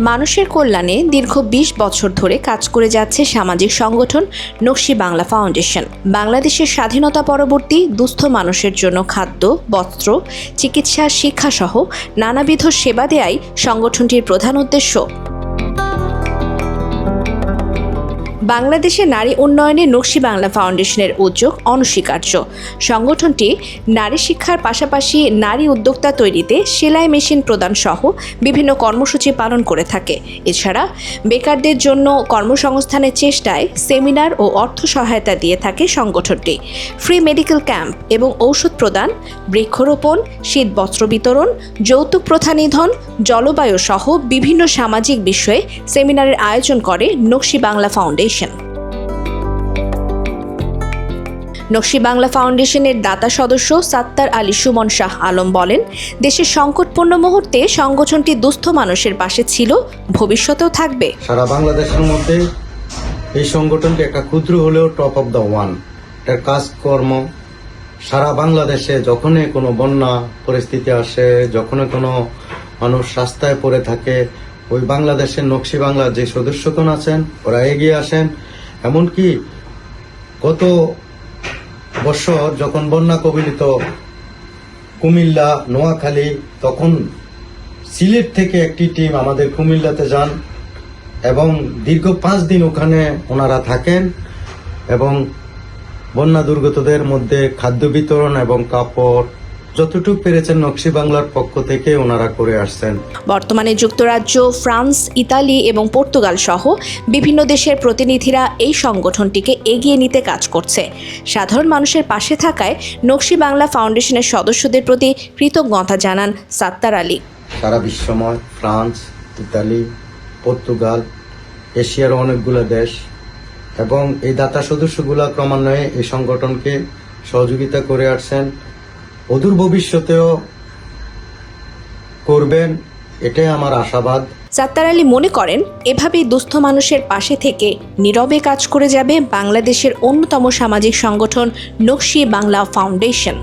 মানুষের কল্যাণে দীর্ঘ ২০ বছর ধরে কাজ করে যাচ্ছে সামাজিক সংগঠন নকশি বাংলা ফাউন্ডেশন। বাংলাদেশের স্বাধীনতা পরবর্তী দুস্থ মানুষের জন্য খাদ্য, বস্ত্র, চিকিৎসা, শিক্ষাসহ নানাবিধ সেবা দেয়াই সংগঠনটির প্রধান উদ্দেশ্য। বাংলাদেশে নারী উন্নয়নে নকশি বাংলা ফাউন্ডেশনের উদ্যোগ অনস্বীকার্য। সংগঠনটি নারী শিক্ষার পাশাপাশি নারী উদ্যোক্তা তৈরিতে সেলাই মেশিন প্রদান সহ বিভিন্ন কর্মসূচি পালন করে থাকে। এছাড়া বেকারদের জন্য কর্মসংস্থানের চেষ্টায় সেমিনার ও অর্থ সহায়তা দিয়ে থাকে সংগঠনটি। ফ্রি মেডিকেল ক্যাম্প এবং ঔষধ প্রদান, বৃক্ষরোপণ শীত বস্ত্র বিতরণ, যৌতুক প্রথা নিধন, জলবায়ু সহ বিভিন্ন সামাজিক বিষয়ে সেমিনারের আয়োজন করে নকশি বাংলা ফাউন্ডেশন। নকশি বাংলা ফাউন্ডেশনের দাতা সদস্য সাত্তার আলী সুমন শাহ আলম বলেন, দেশের সংকটপূর্ণ মুহূর্তে সংগঠনটি দুস্থ মানুষের পাশে ছিল, ভবিষ্যতেও থাকবে। সারা বাংলাদেশের মধ্যে এই সংগঠনটি একটা ক্ষুদ্র হলেও টপ অফ দ্য ওয়ান এটার কাজকর্ম সারা বাংলাদেশে যখনই কোনো বন্যা পরিস্থিতি আসে, যখনই কোনো মানুষ রাস্তায় পড়ে থাকে ওই বাংলাদেশের নকশি বাংলার যে সদস্যগণ আছেন, ওরা এগিয়ে আসেন। এমনকি গত বছর যখন বন্যা কবলিত কুমিল্লা, নোয়াখালী, তখন সিলেট থেকে একটি টিম আমাদের কুমিল্লাতে যান এবং দীর্ঘ পাঁচ দিন ওখানে ওনারা থাকেন এবং বন্যা দুর্গতদের মধ্যে খাদ্য বিতরণ এবং কাপড় যতটুকু পেরেছেন নকশি বাংলার পক্ষ থেকে ওনারা করে আসছেন। বর্তমানে যুক্তরাজ্য ফ্রান্স ইতালি এবং পর্তুগাল সহ বিভিন্ন দেশের প্রতিনিধিরা এই সংগঠনটিকে এগিয়ে নিতে কাজ করছে। সাধারণ মানুষের পাশে থাকায় নকশি বাংলা ফাউন্ডেশনের সদস্যদের প্রতি কৃতজ্ঞতা জানান সাত্তার আলী। সারা বিশ্বময় ফ্রান্স ইতালি পর্তুগাল এশিয়ার অনেকগুলো দেশ এবং এই দাতা সদস্যগুলা ক্রমান্বয়ে এই সংগঠনকে সহযোগিতা করে আসছেন। অদূর ভবিষ্যতেও করবেন, এটাই আমার আশাবাদ। সাত্তার আলী মনে করেন, এভাবেই দুস্থ মানুষের পাশে থেকে নীরবে কাজ করে যাবে বাংলাদেশের অন্যতম সামাজিক সংগঠন নকশি বাংলা ফাউন্ডেশন।